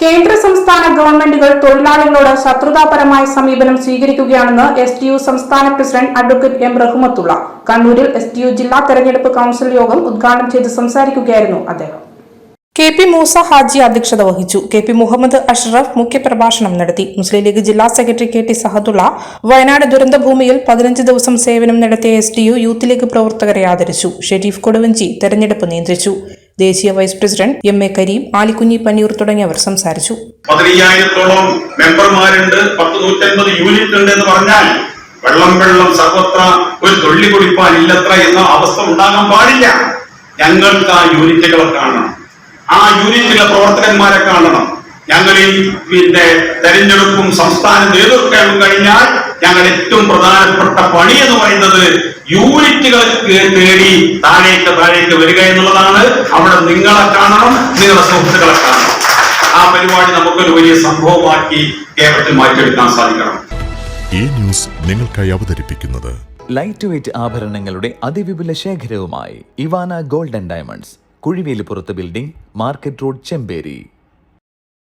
കേന്ദ്ര സംസ്ഥാന ഗവൺമെന്റുകൾ തൊഴിലാളികളോട് ശത്രുതാപരമായ സമീപനം സ്വീകരിക്കുകയാണെന്ന് എസ് ടി യു സംസ്ഥാന പ്രസിഡന്റ് അഡ്വക്കേറ്റ് എം റഹ്മത്തുള്ള. കണ്ണൂരിൽ എസ് ടി യു ജില്ലാ തെരഞ്ഞെടുപ്പ് കൌൺസിൽ യോഗം ഉദ്ഘാടനം ചെയ്ത് സംസാരിക്കുകയായിരുന്നു അദ്ദേഹം. കെ പി മൂസ ഹാജി അധ്യക്ഷത വഹിച്ചു. കെ പി മുഹമ്മദ് അഷ്റഫ് മുഖ്യപ്രഭാഷണം നടത്തി. മുസ്ലിം ലീഗ് ജില്ലാ secretary K T Sahadulla Wayanad ദുരന്തഭൂമിയിൽ പതിനഞ്ച് ദിവസം സേവനം നടത്തിയ S T U youth league പ്രവർത്തകരെ ആദരിച്ചു. ഷെരീഫ് കൊടുവഞ്ചി തെരഞ്ഞെടുപ്പ് നിയന്ത്രിച്ചു. ദേശീയ vice president M A Karim Alikkunhi Panniyur തുടങ്ങിയവർ സംസാരിച്ചു. പതിനയ്യായിരത്തോളം മെമ്പർമാരുണ്ട്. പത്ത് നൂറ്റൻപത് യൂണിറ്റ് ഉണ്ട് എന്ന് പറഞ്ഞാൽ വെള്ളം വെള്ളം സർവത്ര ഒരു തൊള്ളി കുടിപ്പാൻ ഇല്ലത്ര എന്ന അവസ്ഥ ഉണ്ടാകാൻ പാടില്ല. ഞങ്ങൾക്ക് ആ യൂണിറ്റുകളെ കാണണം. ആ യൂണിറ്റിലെ പ്രവർത്തകന്മാരെ കാണണം. ഞങ്ങൾ ഈ പിന്നെ തെരഞ്ഞെടുപ്പും സംസ്ഥാന നേതൃത്വവും കഴിഞ്ഞാൽ ഞങ്ങൾ ഏറ്റവും പ്രധാനപ്പെട്ട പണി എന്ന് പറയുന്നത് യൂണിറ്റുകൾ തേടി താഴേക്ക് താഴേക്ക് വരിക എന്നുള്ളതാണ്. അവിടെ നിങ്ങളെ കാണണം നിങ്ങളുടെ സുഹൃത്തുക്കളെ കാണണം. ആ പരിപാടി നമുക്കൊരു വലിയ സംഭവമാക്കി കേരളത്തിൽ മാറ്റിയെടുക്കാൻ സാധിക്കണം. ഈ ന്യൂസ് നിങ്ങൾക്കായി അവതരിപ്പിക്കുന്നത് ലൈറ്റ് വെയിറ്റ് ആഭരണങ്ങളുടെ അതിവിപുല ശേഖരവുമായി Ivana golden diamonds കുഴിവേലിപ്പുറത്ത് building market road Chemperi.